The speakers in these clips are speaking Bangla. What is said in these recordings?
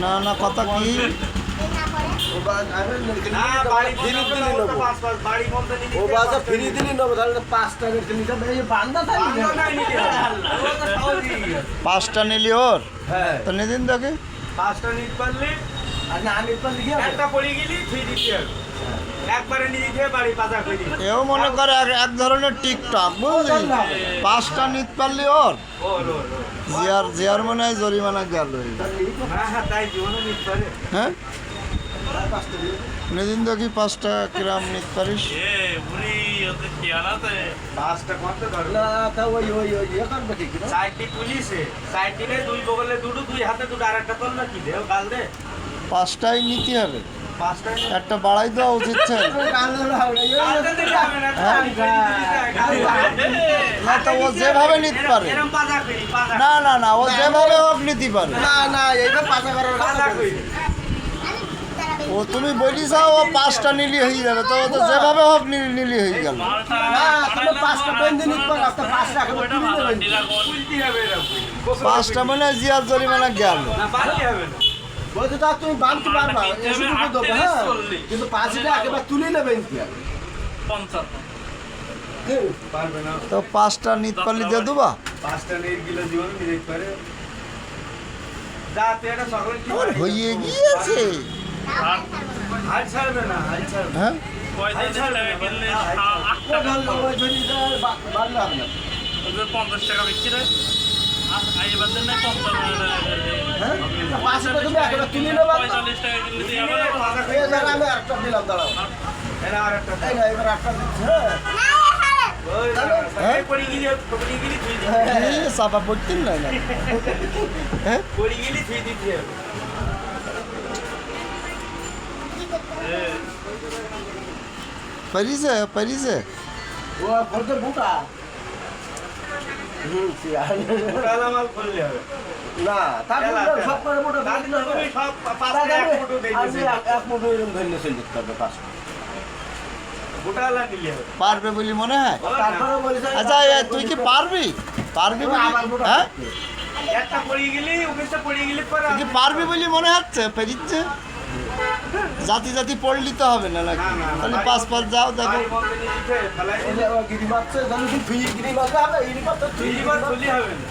না না কথা কি। পাঁচটা নিলি ওর? হ্যাঁ। তো নিদিন দেখে পাঁচটা নিতে পারলে এও মনে করে এক- এক ধরনের টিকটক বুঝলি? পাঁচটা নিত পারলি ওর। জিয়ার জিয়ার মনে হয় জরিমানা গেল হ্যাঁ? তাই জীবনে নিদিন দেখি পাঁচটা কিরাম নিত পারিস? ইয়ে করবে ঠিক না। সাইডটি পুলিশে। সাইডটি নেই দুই বগলে দুটো দুই হাতে দুটো আর একটা তোল না কি দেও গাল দে। পাঁচটাই নিতে হবে। একটা বাড়াই দেওয়া উচিত না, তো ও যেভাবে নিতে পারে। না না না ও যেভাবে হোক নিতে পারে। না না এইটা পাঁচা করার করি ও তুমি বলি যাও ও পাঁচটা নিলি হয়ে যাবে তো ও তো যেভাবে হোক নিলি নিলি হয়ে গেল। না তুমি পাঁচটা মানে জিয়ার জরিমানা গেল। না পারলে হবে না। বলতে তুমি বানতে পারবা হ্যাঁ। কিন্তু পাঁচটা একেবারে তুলে নেবেন কি আর? কি? পারবে না তো পাঁচটা নিত পারলি দিয়ে দেবা? পাঁচটা নেই গিলে জীবন নিয়ে পারে হয়ে গিয়েছে। হাল ছাড়বে না হাল ছাড়বে হ্যাঁ। পঞ্চাশ টাকা বিক্রি হয়। আর হ্যাঁ? একটা দিলাম দাঁড়াও। এরা আর না এবার একটা দিচ্ছি চাপা পড়তেন না হ্যাঁ? পারিছে পারিছে না। সব পাঁচটা এক মুঠো এরকম ধরলে চলে যেতে হবে পাঁচটা। গোটালা নিলে হবে পারবে বলি মনে হয় তারপরে বলিস আচ্ছা এ, তুই কি পারবি পারবি বলি আমার বুকা হ্যাঁ থাকবে। একটা পড়ি গেলি ওখানে পড়ি গেলি পরে তুই কি পারবি বলি মনে হচ্ছে পেরিচ্ছে জাতি জাতি পড়লি তো হবে না নাকি না, না, না। তাহলে পাঁচ পাঁচ যাও দেখো বাড়ি বন্ধ নিয়ে দিতে ফেলাই এই যে ও গিরি মারছে, ধরুন কি ফ্রি গিরি মারলে হবে, গিরি মারতে ফ্রি গিরি তিনবার মারতে- খুলি হবে না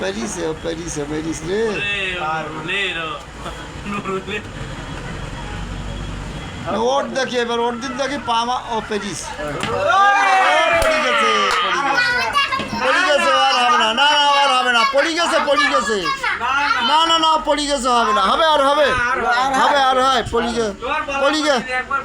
পেরিছে ও পেরিছে পেরিস রে ওট দেখি এবার ওর দিন দেখি পামা ও পেরিস পড়ে গেছে পড়ে গেছে। আর হবে না না না আর হবে না পড়ে গেছে পড়ে গেছে। না না না পড়ে গেছে হবে না হবে আর হবে হবে আর হয় পড়ে গেছে পড়ি গেছে। একবার